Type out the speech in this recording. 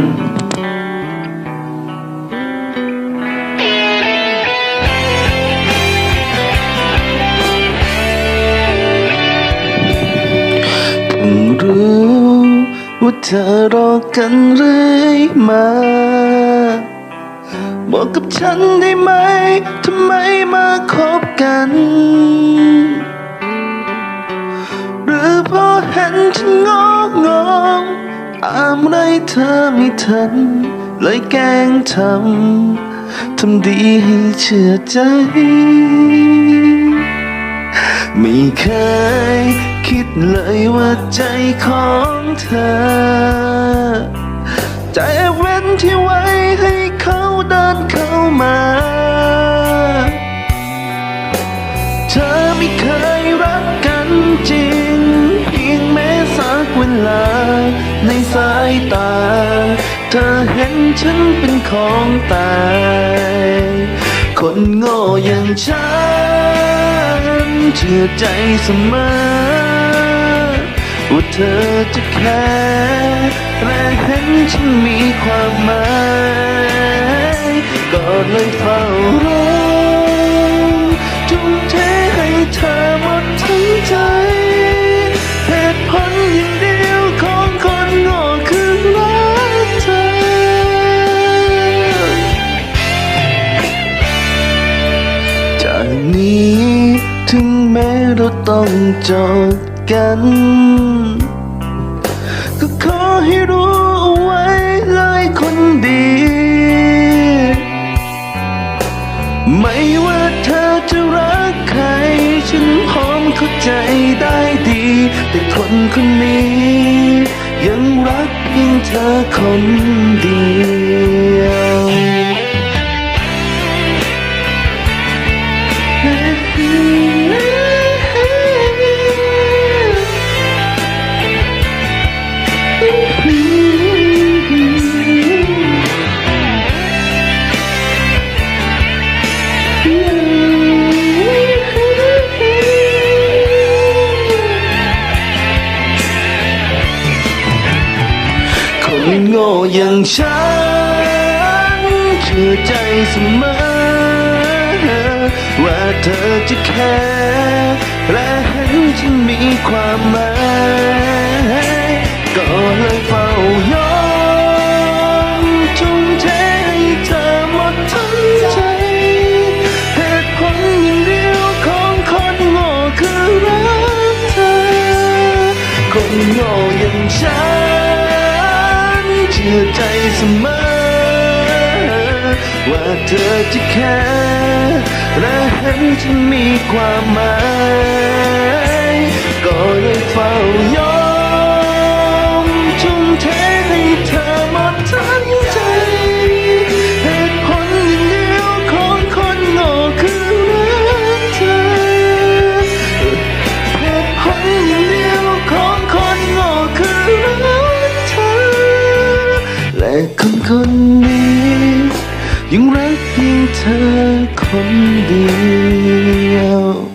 รู้ว่าเธอรอกันเรื่อยมา บอกกับฉันได้ไหม ทำไมมาคบกัน หรือเพราะเห็นฉันงองง ตามไรเธอไม่ทันเลยแกล้งทำทำดีให้เชื่อใจ ไม่เคยคิดเลยว่าใจของเธอ ใจเว้นที่ไว้ให้เขาเดินเข้ามา เธอไม่เคยรักกันจริงเพียงแม้สักเวลา ในสายตา เธอเห็นฉันเป็นของตาย คนโง่อย่างฉันเชื่อใจเสมอว่าเธอจะแค่และเห็นฉันมีความหมาย ก็เลยเฝ้ารอ ถึงแม้เราต้องจบกัน ก็ขอให้รู้เอาไว้เลยคนดี ไม่ว่าเธอจะรักใคร ฉันพร้อมเข้าใจได้ดี แต่คนคนนี้ ยังรักเพียงเธอคนเดียว ง่อย่างฉันเชื่อใจเสมอ ว่าเธอจะแค่และเห็นฉันมีความหมายก็เลยเฝ้ายอมทุ่มเทให้เธอหมดทั้งใจเหตุผลอย่างเดียวของคนโง่คือรักเธอคนโง่อย่างฉัน ชื่อใจเสมอ ว่าเธอจะแค่และเห็นฉันมีความหมาย คนนี้ยังรักยิ่งเธอคนเดียว